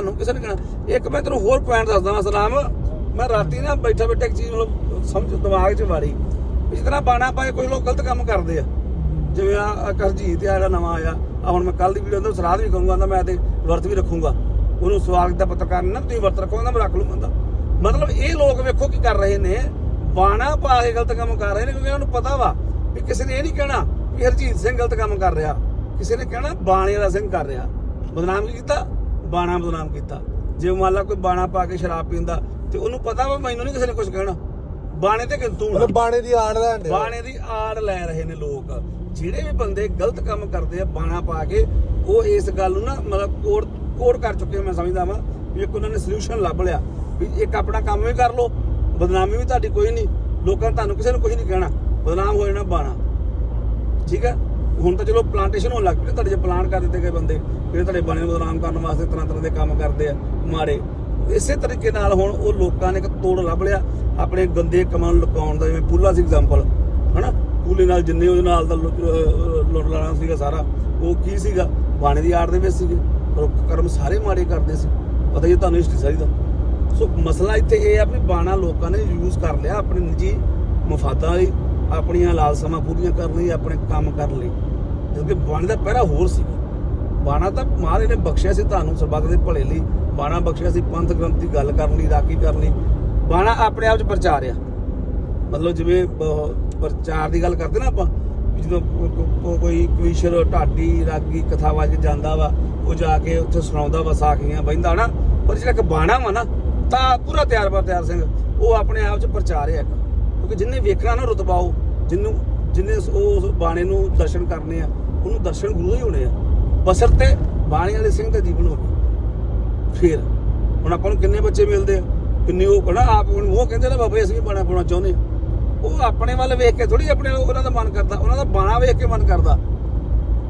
ਤੁਹਾਨੂੰ ਕਿਸੇ ਨੇ ਕਹਿਣਾ। ਇੱਕ ਮੈਂ ਤੈਨੂੰ ਹੋਰ ਪੁਆਇੰਟ ਦੱਸਦਾ ਹਾਂ ਸਲਾਮ। ਮੈਂ ਰਾਤੀ ਨਾ ਬੈਠਾ ਬੈਠਾ ਇੱਕ ਚੀਜ਼ ਮਤਲਬ ਸਮਝ, ਦਿਮਾਗ 'ਚ ਵਾਰੀ ਜਿਸ ਤਰ੍ਹਾਂ ਬਾਣਾ ਪਾਏ, ਕੋਈ ਲੋਕ ਗਲਤ ਕੰਮ ਕਰਦੇ ਆ। ਜਿਵੇਂ ਆ ਕਰਜੀਤ ਆ ਜਿਹੜਾ ਨਵਾਂ ਆਇਆ ਆ ਹੁਣ ਮੈਂ ਕੱਲ ਦੀ ਵੀਡੀਓ ਅੰਦਰ ਸਰਾਧ ਵੀ ਕਰੂੰਗਾ, ਕਹਿੰਦਾ ਮੈਂ ਤੇ ਵਰਤ ਵੀ ਰੱਖੂੰਗਾ। ਉਹਨੂੰ ਸਵਾਗਤ ਦਾ ਪੱਤਰਕਾਰ ਨਾ, ਤੁਸੀਂ ਵਰਤ ਰੱਖੋ, ਕਹਿੰਦਾ ਮੈਂ ਰੱਖ ਲੂੰਗਾ ਮਤਲਬ ਇਹ ਲੋਕ ਵੇਖੋ ਕੀ ਕਰ ਰਹੇ ਨੇ, ਬਾਣਾ ਪਾ ਕੇ ਗਲਤ ਕੰਮ ਕਰ ਰਹੇ ਨੇ, ਕਿਉਂਕਿ ਉਹਨਾਂ ਨੂੰ ਪਤਾ ਵਾ ਵੀ ਕਿਸੇ ਨੇ ਇਹ ਨਹੀਂ ਕਹਿਣਾ ਵੀ ਹਰਜੀਤ ਸਿੰਘ ਗਲਤ ਕੰਮ ਕਰ ਰਿਹਾ। ਕਿਸੇ ਨੇ ਕਹਿਣਾ ਬਾਣੇ ਵਾਲਾ ਸਿੰਘ ਕਰ ਰਿਹਾ। ਬਦਨਾਮ ਕੀ ਕੀਤਾ? ਬਾਣਾ ਬਦਨਾਮ ਕੀਤਾ। ਜੇ ਮੰਨ ਲਾ ਕੋਈ ਬਾਣਾ ਪਾ ਕੇ ਸ਼ਰਾਬ ਪੀਂਦਾ ਤੇ ਉਹਨੂੰ ਪਤਾ ਵਾ ਮੈਨੂੰ ਨਹੀਂ ਕਿਸੇ ਨੇ ਕੁਝ ਕਹਿਣਾ। ਬਾਣੇ ਤੇ ਕਿੰਤੂ ਮਤਲਬ ਬਾਣੇ ਦੀ ਆੜ ਲੈਣ ਦੇ ਬਾਣੇ ਦੀ ਆੜ ਲੈ ਰਹੇ ਨੇ ਲੋਕ। ਜਿਹੜੇ ਵੀ ਬੰਦੇ ਗਲਤ ਕੰਮ ਕਰਦੇ ਆ ਬਾਣਾ ਪਾ ਕੇ ਉਹ ਇਸ ਗੱਲ ਨੂੰ ਨਾ ਮਤਲਬ ਕੋਡ ਕੋਡ ਕਰ ਚੁੱਕੇ ਮੈਂ ਸਮਝਦਾ ਵਾਂ ਵੀ ਇੱਕ ਉਹਨਾਂ ਨੇ ਸੋਲੂਸ਼ਨ ਲੱਭ ਲਿਆ। ਵੀ ਇੱਕ ਆਪਣਾ ਕੰਮ ਵੀ ਕਰ ਲਓ ਬਦਨਾਮੀ ਵੀ ਤੁਹਾਡੀ ਕੋਈ ਨਹੀਂ ਲੋਕਾਂ ਨੇ ਤੁਹਾਨੂੰ ਕਿਸੇ ਨੂੰ ਕੁਝ ਨਹੀਂ ਕਹਿਣਾ। ਬਦਨਾਮ ਹੋ ਜਾਣਾ ਬਾਣਾ। ਠੀਕ ਹੈ ਹੁਣ ਤਾਂ ਚਲੋ ਪਲਾਂਟੇਸ਼ਨ ਹੋਣ ਲੱਗ ਪਈ ਤੁਹਾਡੇ ਜੇ ਪਲਾਨ ਕਰ ਦਿੱਤੇ ਗਏ ਬੰਦੇ, ਜਿਹੜੇ ਤੁਹਾਡੇ ਬਾਣੇ ਨੂੰ ਬਦਨਾਮ ਕਰਨ ਵਾਸਤੇ ਤਰ੍ਹਾਂ ਤਰ੍ਹਾਂ ਦੇ ਕੰਮ ਕਰਦੇ ਆ, ਮਾੜੇ। ਇਸੇ ਤਰੀਕੇ ਨਾਲ ਹੁਣ ਉਹ ਲੋਕਾਂ ਨੇ ਇੱਕ ਤੋੜ ਲੱਭ ਲਿਆ, ਆਪਣੇ ਗੰਦੇ ਕੰਮਾਂ ਨੂੰ ਲੁਕਾਉਣ ਦਾ, ਜਿਵੇਂ ਪੂਲਾ ਸੀ ਐਗਜ਼ਾਮਪਲ ਹਨਾ? ਪੂਲੇ ਨਾਲ ਜਿੰਨੇ ਉਹਦੇ ਨਾਲ ਦਾ ਲੁੱਟ ਲਾਣਾ ਸੀਗਾ ਸਾਰਾ, ਉਹ ਕੀ ਸੀਗਾ? ਬਾਣੇ ਦੀ ਆੜ ਦੇ ਵਿੱਚ ਸੀਗੇ, ਪਰ ਕਰਮ ਸਾਰੇ ਮਾੜੇ ਕਰਦੇ ਸੀ। ਪਤਾ ਹੀ ਤੁਹਾਨੂੰ ਹਿਸਟਰੀ ਸਾਰੀ ਦਾ। ਸੋ ਮਸਲਾ ਇੱਥੇ ਇਹ ਆ ਵੀ ਬਾਣਾ ਲੋਕਾਂ ਨੇ ਯੂਜ਼ ਕਰ ਲਿਆ ਆਪਣੇ ਨਿੱਜੀ ਮਫਾਦਾਂ ਲਈ ਆਪਣੀਆਂ ਲਾਲਸਾਵਾਂ ਪੂਰੀਆਂ ਕਰਨ ਲਈ, ਆਪਣੇ ਕੰਮ ਕਰਨ ਲਈ। ਕਿਉਂਕਿ ਬਾਣੇ ਦਾ ਪਹਿਰਾ ਹੋਰ ਸੀ। ਬਾਣਾ ਤਾਂ ਮਹਾਰਾਜ ਨੇ ਬਖਸ਼ਿਆ ਸੀ ਤੁਹਾਨੂੰ ਸਰਬੱਤ ਦੇ ਭਲੇ ਲਈ। ਬਾਣਾ ਬਖਸ਼ਿਆ ਸੀ ਪੰਥ ਗ੍ਰੰਥ ਦੀ ਗੱਲ ਕਰਨ ਲਈ, ਰਾਖੀ ਕਰਨ ਲਈ। ਬਾਣਾ ਆਪਣੇ ਆਪ ਚ ਪ੍ਰਚਾਰ ਆ। ਮਤਲਬ ਜਿਵੇਂ ਪ੍ਰਚਾਰ ਦੀ ਗੱਲ ਕਰਦੇ ਨਾ ਆਪਾਂ, ਵੀ ਜਦੋਂ ਕੋਈ ਕਵੀਸ਼ਰ ਢਾਡੀ, ਰਾਗੀ ਕਥਾ ਵਜ ਜਾਂਦਾ ਵਾ, ਉਹ ਜਾ ਕੇ ਉੱਥੇ ਸੁਣਾਉਂਦਾ ਵਾ ਸਾਖੀਆਂ, ਬਹਿੰਦਾ ਨਾ। ਪਰ ਜਿਹੜਾ ਇੱਕ ਬਾਣਾ ਵਾ ਨਾ, ਤਾਂ ਪੂਰਾ ਤਿਆਰ ਬਰ ਤਿਆਰ ਸਿੰਘ, ਉਹ ਆਪਣੇ ਆਪ ਚ ਪ੍ਰਚਾਰ ਹੈ ਇੱਕ। ਕਿਉਂਕਿ ਜਿੰਨੇ ਵੇਖਣਾ ਨਾ ਰਤਬਾਓ ਜਿੰਨੂੰ ਜਿੰਨੇ ਉਸ ਬਾਣੇ ਨੂੰ ਦਰਸ਼ਨ ਕਰਨੇ ਆ ਉਹਨੂੰ ਦਰਸ਼ਨ ਗੁਰੂ ਹੀ ਹੋਣੇ ਆ। ਬਸਰਤੇ ਬਾਣੇ ਵਾਲੇ ਸਿੰਘ ਦਾ ਜੀਵਨ ਹੋਵੇ ਫਿਰ ਹੁਣ ਆਪਾਂ ਨੂੰ ਕਿੰਨੇ ਬੱਚੇ ਮਿਲਦੇ ਆ? ਕਿੰਨੇ ਉਹ ਕਹਣਾ ਆਪ ਉਹ ਕਹਿੰਦੇ ਨਾ ਬਾਬਾ ਅਸੀਂ ਵੀ ਬਾਣਾ ਪਾਉਣਾ ਚਾਹੁੰਦੇ। ਉਹ ਆਪਣੇ ਵੱਲ ਵੇਖ ਕੇ ਥੋੜੀ ਆਪਣੇ ਉਹਨਾਂ ਦਾ ਮਨ ਕਰਦਾ ਉਹਨਾਂ ਦਾ ਬਾਣਾ ਵੇਖ ਕੇ ਮਨ ਕਰਦਾ।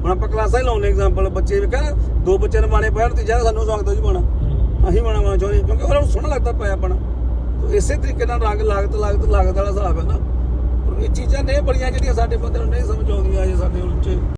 ਹੁਣ ਆਪਾਂ ਕਲਾਸਾਂ ਹੀ ਲਾਉਣੇ ਐਗਜ਼ਾਮਪਲ ਬੱਚੇ ਵੇਖਿਆ ਨਾ ਦੋ ਬੱਚਿਆਂ ਨੇ ਬਾਣੇ ਪਾਇਆ ਤੇ ਜ਼ਿਆਦਾ ਸਾਨੂੰ ਸਵਾਗਤ ਹੋ ਜੀ ਬਾਣਾ। ਅਸੀਂ ਬਾਣਾ ਪਾਉਣਾ ਚਾਹੁੰਦੇ ਕਿਉਂਕਿ ਉਹਨਾਂ ਨੂੰ ਸੋਹਣਾ ਲੱਗਦਾ ਪਾਇਆ ਬਾਣਾ। ਤੇ ਇਸੇ ਤਰੀਕੇ ਨਾਲ ਰੰਗ ਲਾਗਤ ਲਾਗਤ ਲਾਗਤ ਵਾਲਾ ਹਿਸਾਬ ਹੈ ਨਾ। ਪਰ ਇਹ ਚੀਜ਼ਾਂ ਨੇ ਬੜੀਆਂ ਜਿਹੜੀਆਂ ਸਾਡੇ ਬੰਦੇ ਨੂੰ ਨਹੀਂ ਸਮਝ ਆਉਂਦੀਆਂ ਜੇ ਸਾਡੇ ਉੱਚੇ